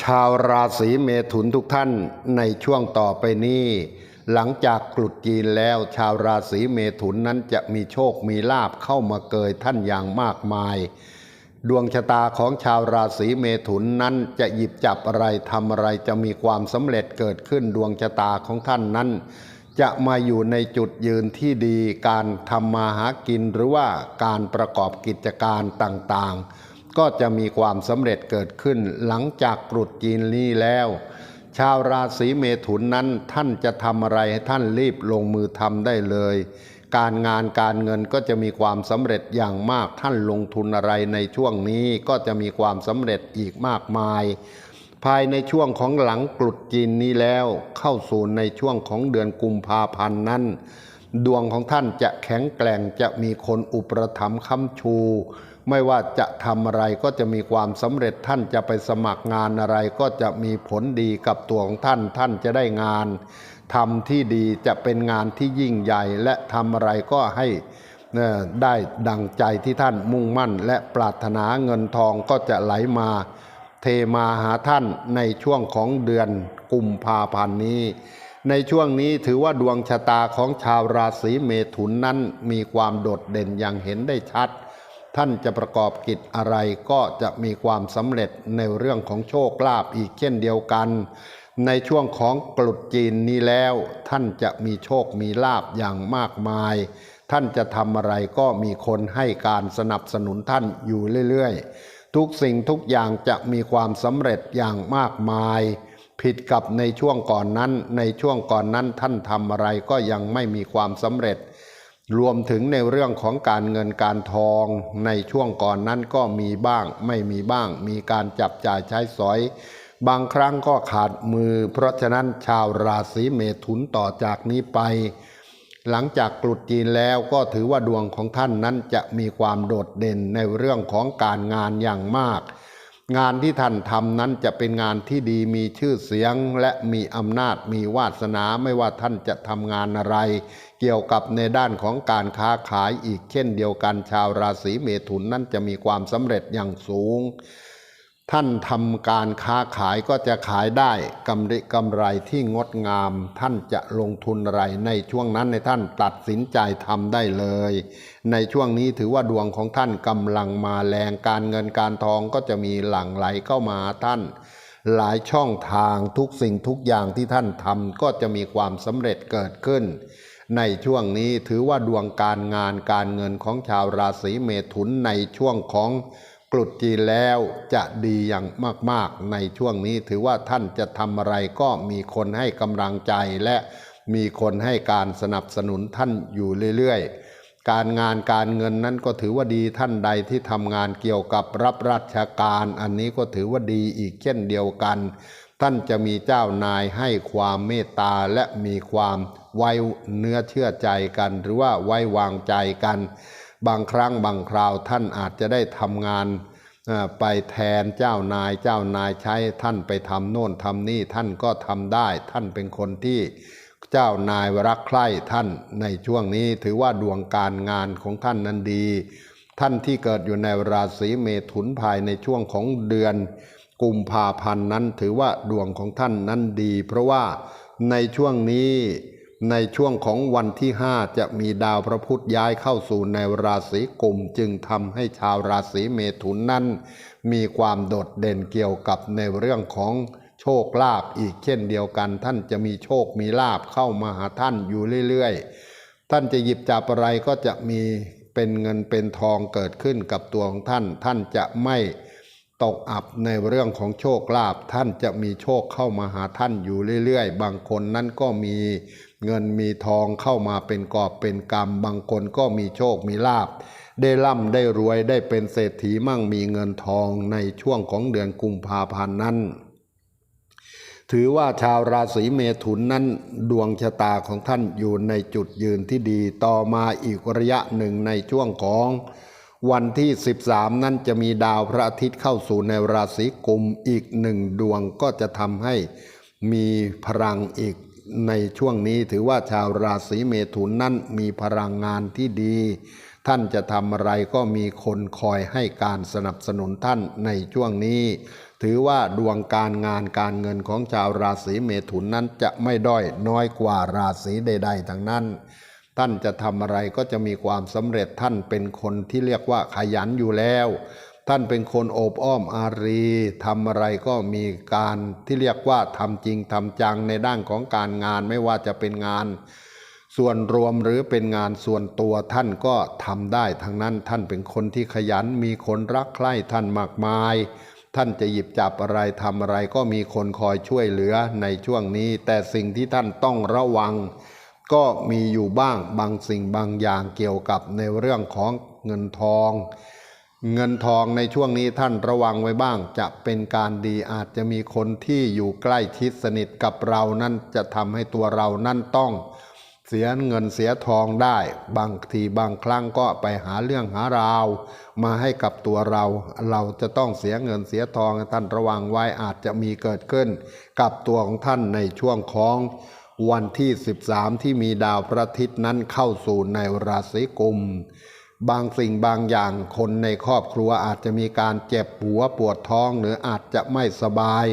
ชาวราศีเมถุนทุกท่านในช่วงต่อไปนี้ หลังจากกลุดจีนแล้วชาวราศีเมถุนนั้นจะมีโชคมีลาบเข้ามาเกยท่านอย่างมากมาย ดวงชะตาของชาวราศีเมถุนนั้นจะหยิบจับอะไรทำอะไรจะมีความสำเร็จเกิดขึ้นดวงชะตาของท่านนั้น จะมาอยู่ในจุดยืนที่ดีการทำมาหากินหรือว่าการประกอบกิจการต่างๆ ก็จะมีความสำเร็จเกิดขึ้นหลังจากกรุดจีนนี้แล้ว ชาวราศีเมถุนนั้นท่านจะทำอะไรให้ท่านรีบลงมือทำได้เลย การงานการเงินก็จะมีความสำเร็จอย่างมากท่านลงทุนอะไรในช่วงนี้ก็จะมีความสำเร็จอีกมากมายภายในช่วงของหลังกรุดจีนนี้แล้วเข้าสู่ในช่วงของเดือนกุมภาพันธ์นั้น ดวงของท่านจะแข็งแกร่งจะมีคนอุปถัมภ์ค้ำชู ไม่ว่าจะทำอะไรก็จะมีความสำเร็จท่านจะไปสมัครงานอะไรก็จะมีผลดีกับตัวของท่าน ท่านจะได้งานทำที่ดีจะเป็นงานที่ยิ่งใหญ่และทำอะไรก็ให้ได้ดังใจที่ท่านมุ่งมั่น และปรารถนาเงินทองก็จะไหลมา เทมาหาท่านในช่วงของเดือนกุมภาพันธ์นี้ ในช่วงนี้ถือว่าดวงชะตาของชาวราศีเมถุนนั้นมีความโดดเด่นอย่างเห็นได้ชัด ท่านจะประกอบกิจอะไรก็จะมีความสำเร็จในเรื่องของโชคลาภอีกเช่นเดียวกัน ในช่วงของกลุดจีนนี้แล้ว ท่านจะมีโชคมีลาภอย่างมากมาย ท่านจะทำอะไรก็มีคนให้การสนับสนุนท่านอยู่เรื่อยๆ ทุกสิ่งทุกอย่างจะมีความสำเร็จอย่างมากมาย ผิดกับในช่วงก่อนนั้น ในช่วงก่อนนั้นท่านทำอะไรก็ยังไม่มีความสำเร็จ รวมถึงในเรื่องของการเงินการทอง ในช่วงก่อนนั้นก็มีบ้าง ไม่มีบ้าง มีการจับจ่ายใช้สอย บางครั้งก็ขาดมือ เพราะฉะนั้นชาวราศีเมถุนต่อจากนี้ไป หลังจากกลุดจีนแล้วก็ถือว่าดวงของท่านนั้นจะมีความโดดเด่นในเรื่องของการงานอย่างมาก งานที่ท่านทำนั้นจะเป็นงานที่ดีมีชื่อเสียงและมีอำนาจมีวาสนาไม่ว่าท่านจะทำงานอะไร เกี่ยวกับในด้านของการค้าขายอีกเช่นเดียวกันชาวราศีเมถุนนั้นจะมีความสำเร็จอย่างสูง ท่านทำการค้าขายก็จะขายได้กำไรกำไรที่งดงาม ท่านจะลงทุนอะไรในช่วงนั้นในท่านตัดสินใจทำได้เลย ในช่วงนี้ถือว่าดวงของท่านกำลังมาแรงการเงินการทองก็จะมีหลั่งไหลเข้ามาท่าน หลายช่องทางทุกสิ่งทุกอย่างที่ท่านทำก็จะมีความสำเร็จเกิดขึ้น ในช่วงนี้ถือว่าดวงการงานการเงินของชาวราศีเมถุนในช่วงของ กลุดจีแล้วจะดีอย่างมาก ๆ ในช่วงนี้ถือว่าท่านจะทำอะไรก็มีคนให้กำลังใจและมีคนให้การสนับสนุนท่านอยู่เรื่อย ๆ การงานการเงินนั้นก็ถือว่าดีท่านใดที่ทำงานเกี่ยวกับรับราชการ อันนี้ก็ถือว่าดีอีกเช่นเดียวกัน ท่านจะมีเจ้านายให้ความเมตตาและมีความไว้เนื้อเชื่อใจกัน หรือว่าไว้วางใจกัน บางครั้งบางคราวท่านอาจจะได้ทำงานไปแทนเจ้านายเจ้านายใช้ท่านไปทำโน่นทำนี่ท่านก็ทำได้ ท่านเป็นคนที่เจ้านายรักใคร่ท่านในช่วงนี้ถือว่าดวงการงานของท่านนั้นดี ท่านที่เกิดอยู่ในราศีเมถุนภายในช่วงของเดือนกุมภาพันธ์นั้นถือว่าดวงของท่านนั้นดี เพราะว่าในช่วงนี้ ในช่วงของวันที่ 5 จะมีดาวพระพุธย้ายเข้าสู่ในราศีกุม จึงทำให้ชาวราศีเมถุนนั้น มีความโดดเด่นเกี่ยวกับในเรื่องของโชคลาภอีกเช่นเดียวกัน ท่านจะมีโชคมีลาภเข้ามาหาท่านอยู่เรื่อยๆ ท่านจะหยิบจับอะไรก็จะมีเป็นเงินเป็นทองเกิดขึ้นกับตัวของท่าน ท่านจะไม่ตกอับในเรื่องของโชคลาภท่านจะมีโชคเข้ามาหาท่านอยู่เรื่อยๆ บางคนนั้นก็มี เงินมีทองเข้ามาเป็นกอบเป็นกำบางคนก็มีโชคมีลาภได้ร่ำได้รวยได้เป็นเศรษฐีมั่งมีเงินทองในช่วงของเดือนกุมภาพันธ์นั้น ถือว่าชาวราศีเมถุนนั้น ดวงชะตาของท่านอยู่ในจุดยืนที่ดีต่อมาอีกระยะหนึ่งในช่วงของวันที่ 13 นั้นจะมีดาวพระอาทิตย์เข้าสู่ในราศีกุมอีกหนึ่งดวงก็จะทำให้มีพลังอีก ในช่วงนี้ถือว่าชาวราศีเมถุนนั้นมีพลังงานที่ดี ท่านจะทำอะไรก็มีคนคอยให้การสนับสนุนท่านในช่วงนี้ ถือว่าดวงการงานการเงินของชาวราศีเมถุนนั้นจะไม่ด้อยน้อยกว่าราศีใด ๆ ทั้งนั้น ท่านจะทำอะไรก็จะมีความสำเร็จท่านเป็นคนที่เรียกว่าขยันอยู่แล้ว ท่านเป็นคนโอบอ้อมอารีทำอะไรก็มีการที่เรียกว่าทำจริงทำจังในด้านของการงานไม่ว่าจะเป็นงาน ส่วนรวมหรือเป็นงานส่วนตัวท่านก็ทำได้ทั้งนั้นท่านเป็นคนที่ขยันมีคนรักใคร่ท่านมากมาย ท่านจะหยิบจับอะไรทำอะไรก็มีคนคอยช่วยเหลือในช่วงนี้ แต่สิ่งที่ท่านต้องระวัง ก็มีอยู่บ้างบางสิ่งบางอย่างเกี่ยวกับในเรื่องของเงินทอง เงินทองในช่วงนี้ท่านระวังไว้บ้าง จะเป็นการดีอาจจะมีคนที่อยู่ใกล้ชิดสนิทกับเรานั่นจะทำให้ตัวเรานั่นต้อง เสียเงินเสียทองได้ บางทีบางครั้งก็ไปหาเรื่องหาราว มาให้กับตัวเรา เราจะต้องเสียเงินเสียทองท่านระวังไว้อาจจะมีเกิดขึ้น กับตัวของท่านในช่วงของวันที่ 13 ที่มีดาวพระอาทิตย์นั้นเข้าสู่ในราศีกุม บางสิ่งบางอย่างคนในครอบครัวอาจจะมีการเจ็บหัวปวดท้องหรืออาจจะไม่สบาย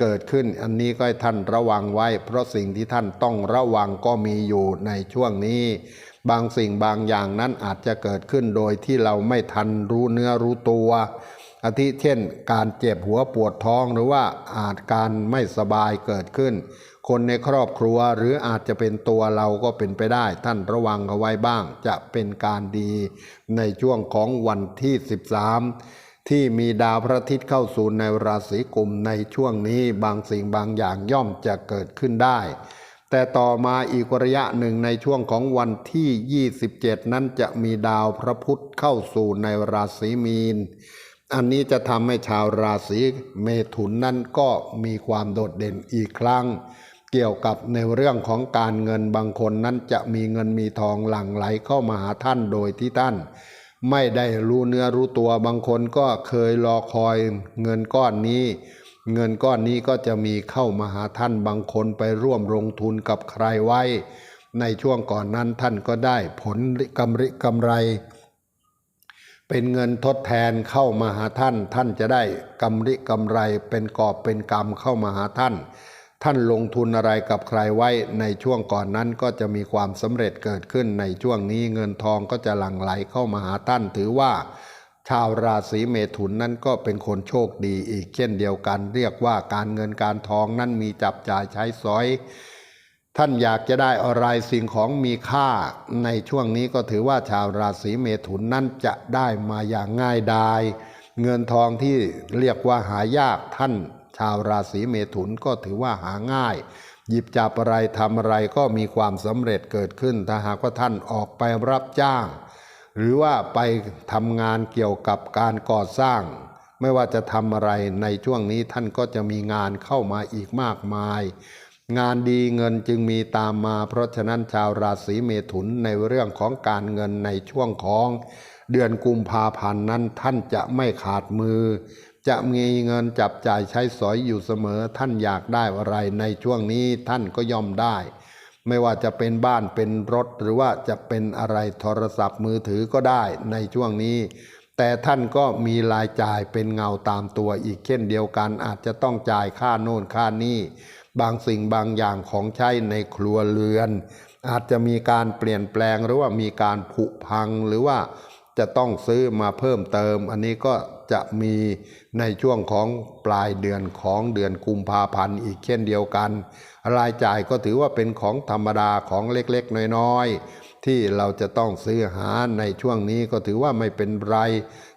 เกิดขึ้นอันนี้ก็ให้ท่านระวังไว้ เพราะสิ่งที่ท่านต้องระวังก็มีอยู่ในช่วงนี้ บางสิ่งบางอย่างนั้นอาจจะเกิดขึ้นโดยที่เราไม่ทันรู้เนื้อรู้ตัวอาทิเช่น การเจ็บหัวปวดท้องหรือว่าอาจการไม่สบายเกิดขึ้น คนในครอบครัวหรืออาจจะเป็นตัวเราก็เป็นไปได้ ท่านระวังเอาไว้บ้าง จะเป็นการดีในช่วงของวันที่ 13 ที่มีดาวพระอาทิตย์เข้าสู่ในราศีกุมในช่วงนี้บางสิ่งบางอย่างย่อมจะเกิดขึ้นได้ แต่ต่อมาอีกระยะหนึ่งในช่วงของวันที่ 27 นั้นจะมีดาวพระพุธเข้าสู่ในราศีมีนอันนี้จะทำให้ชาวราศีเมถุนนั้นก็มีความโดดเด่นอีกครั้ง เกี่ยวกับในเรื่องของการเงินบางคนนั้นจะมีเงินมีทองหลั่งไหลเข้ามาหาท่านโดยที่ท่าน ไม่ได้รู้เนื้อรู้ตัวบางคนก็เคยรอคอยเงินก้อนนี้ เงินก้อนนี้ก็จะมีเข้ามาหาท่านบางคนไปร่วมลงทุนกับใครไว้ ในช่วงก่อนนั้นท่านก็ได้ผลกำไรกำไร เป็นเงินทดแทนเข้ามาหาท่าน ท่านจะได้กำไรกำไรเป็นกอบเป็นกำเข้ามาหาท่าน ท่านลงทุนอะไรกับใครไว้ในช่วงก่อนนั้นก็จะมีความสำเร็จเกิดขึ้นในช่วงนี้เงินทองก็จะหลั่งไหลเข้ามาหาท่านถือว่า ชาวราศีเมถุนนั้นก็เป็นคนโชคดีอีกเช่นเดียวกัน เรียกว่าการเงินการทองนั้นมีจับจ่ายใช้สอย ท่านอยากจะได้อะไรสิ่งของมีค่า ในช่วงนี้ก็ถือว่าชาวราศีเมถุนนั้นจะได้มาอย่างง่ายดายเงินทองที่เรียกว่าหายากท่านาวราศีเมถุนก็ถือว่าหาง่าย หยิบจับอะไรทำอะไรก็มีความสำเร็จเกิดขึ้น ถ้าหากว่าท่านออกไปรับจ้าง หรือว่าไปทำงานเกี่ยวกับการก่อสร้าง ไม่ว่าจะทำอะไรในช่วงนี้ท่านก็จะมีงานเข้ามาอีกมากมาย งานดีเงินจึงมีตามมา เพราะฉะนั้นชาวราศีเมถุนในเรื่องของการเงินในช่วงของเดือนกุมภาพันธ์นั้นท่านจะไม่ขาดมือ จะมีเงินจับจ่ายใช้สอยอยู่เสมอ ท่านอยากได้อะไรในช่วงนี้ท่านก็ย่อมได้ ไม่ว่าจะเป็นบ้านเป็นรถหรือว่าจะเป็นอะไรโทรศัพท์มือถือก็ได้ในช่วงนี้ แต่ท่านก็มีรายจ่ายเป็นเงาตามตัวอีกเช่นเดียวกัน อาจจะต้องจ่ายค่าโน่นค่านี้บางสิ่งบางอย่างของใช้ในครัวเรือน อาจจะมีการเปลี่ยนแปลงหรือว่ามีการผุพังหรือว่าจะต้องซื้อมาเพิ่มเติม อันนี้ก็ จะมีในช่วงของปลายเดือนของเดือนกุมภาพันธ์อีกเช่นเดียวกัน รายจ่ายก็ถือว่าเป็นของธรรมดาของเล็กๆ น้อยๆ ที่เราจะต้องซื้อหาในช่วงนี้ก็ถือว่าไม่เป็นไร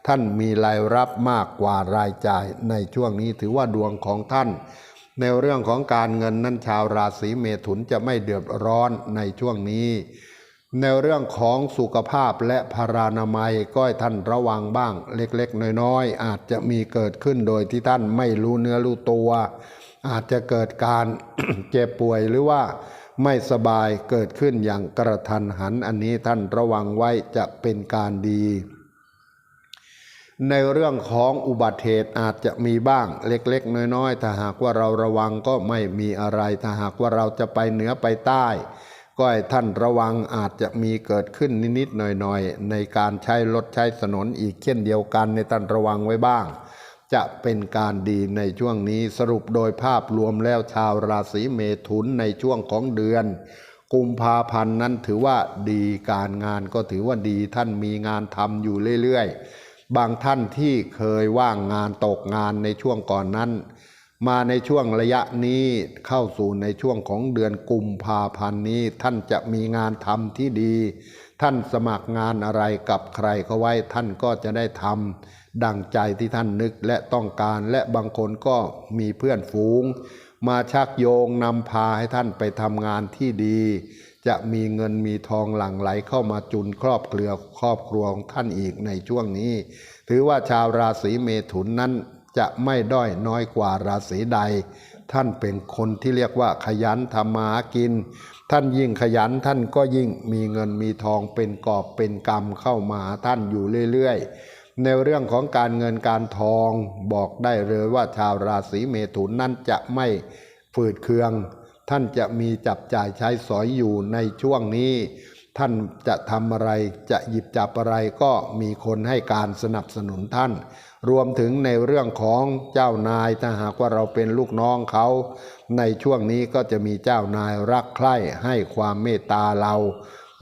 ท่านมีรายรับมากกว่ารายจ่ายในช่วงนี้ถือว่าดวงของท่านในเรื่องของการเงินนั้นชาวราศีเมถุนจะไม่เดือดร้อนในช่วงนี้ ในเรื่องของสุขภาพและพารานามัยก็ให้ท่านระวังบ้างเล็กๆ น้อยๆ อาจจะมีเกิดขึ้นโดยที่ท่านไม่รู้เนื้อรู้ตัว อาจจะเกิดการเจ็บป่วยหรือว่าไม่สบายเกิดขึ้นอย่างกระทันหันอันนี้ท่านระวังไว้จะเป็นการดี ในเรื่องของอุบัติเหตุอาจจะมีบ้างเล็กๆ น้อยๆ ถ้าหากว่าเราระวังก็ไม่มีอะไร ถ้าหากว่าเราจะไปเหนือไปใต้ ก็ให้ท่านระวังอาจจะมีเกิดขึ้นนิดๆหน่อยๆ ในการใช้รถใช้ถนนอีกเช่นเดียวกันในท่านระวังไว้บ้าง จะเป็นการดีในช่วงนี้สรุปโดยภาพรวมแล้วชาวราศีเมถุนในช่วงของเดือน กุมภาพันธ์นั้นถือว่าดีการงานก็ถือว่าดีท่านมีงานทำอยู่เรื่อยๆ บางท่านที่เคยว่างงานตกงานในช่วงก่อนนั้น มาในช่วงระยะนี้เข้าสู่ในช่วงของเดือนกุมภาพันธ์นี้ ท่านจะมีงานทำที่ดี ท่านสมัครงานอะไรกับใครเขาไว้ท่านก็จะได้ทำดังใจที่ท่านนึกและต้องการและบางคนก็มีเพื่อนฝูง มาชักโยงนำพาให้ท่านไปทำงานที่ดี จะมีเงินมีทองหลั่งไหลเข้ามาจุนครอบครัวครอบครัวของท่านอีกในช่วงนี้ ถือว่าชาวราศีเมถุนนั้น จะไม่ด้อยน้อยกว่าราศีใด ท่านเป็นคนที่เรียกว่าขยันทำมากิน ท่านยิ่งขยันท่านก็ยิ่งมีเงินมีทองเป็นกอบเป็นกำเข้ามาหาท่านอยู่เรื่อยๆ ในเรื่องของการเงินการทองบอกได้เลยว่าชาวราศีเมถุนนั้นจะไม่ฝืดเคือง ท่านจะมีจับจ่ายใช้สอยอยู่ในช่วงนี้ท่านจะทำอะไรจะหยิบจับอะไรก็มีคนให้การสนับสนุนท่าน รวมถึงในเรื่องของเจ้านายถ้าหากว่าเราเป็นลูกน้องเขา ในช่วงนี้ก็จะมีเจ้านายรักใคร่ให้ความเมตตาเรา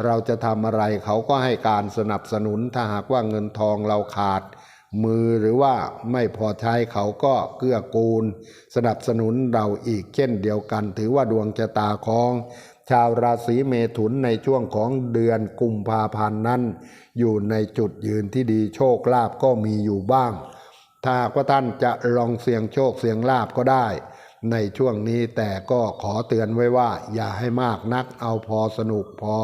เราจะทำอะไรเขาก็ให้การสนับสนุนถ้าหากว่าเงินทองเราขาด มือหรือว่าไม่พอใช้เขาก็เกื้อกูล สนับสนุนเราอีกเช่นเดียวกัน ถือว่าดวงชะตาของ ชาวราศีเมถุนในช่วงของเดือนกุมภาพันธ์นั้น อยู่ในจุดยืนที่ดีโชคลาภก็มีอยู่บ้าง ถ้าหากว่าท่านจะลองเสี่ยงโชคเสี่ยงลาบก็ได้ ในช่วงนี้แต่ก็ขอเตือนไว้ว่า อย่าให้มากนักเอาพอสนุกพอ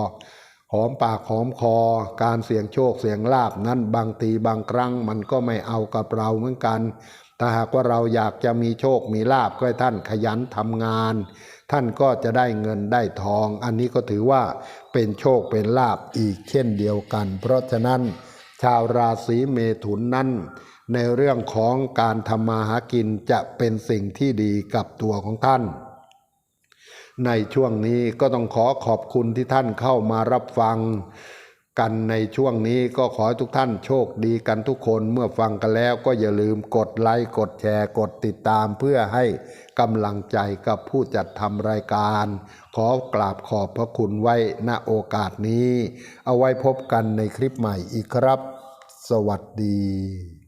หอมปากหอมคอ การเสี่ยงโชคเสี่ยงลาบนั้นบางทีบางครั้งมันก็ไม่เอากับเราเหมือนกัน ถ้าหากว่าเราอยากจะมีโชคมีลาบก็ให้ท่านขยันทำงาน ท่านก็จะได้เงินได้ทอง อันนี้ก็ถือว่าเป็นโชคเป็นลาบอีกเช่นเดียวกัน เพราะฉะนั้น ชาวราศีเมถุนนั้น ในเรื่องของการทำมาหากินจะเป็นสิ่งที่ดีกับตัวของท่านในช่วงนี้ก็ต้องขอขอบคุณที่ท่านเข้ามารับฟัง กันในช่วงนี้ก็ขอให้ทุกท่านโชคดีกันทุกคนเมื่อฟังกันแล้วก็อย่าลืมกดไลค์กดแชร์กดติดตามเพื่อให้กำลังใจกับผู้จัดทำรายการ ขอกราบขอบพระคุณไว้ณโอกาสนี้ เอาไว้พบกันในคลิปใหม่อีกครับ สวัสดี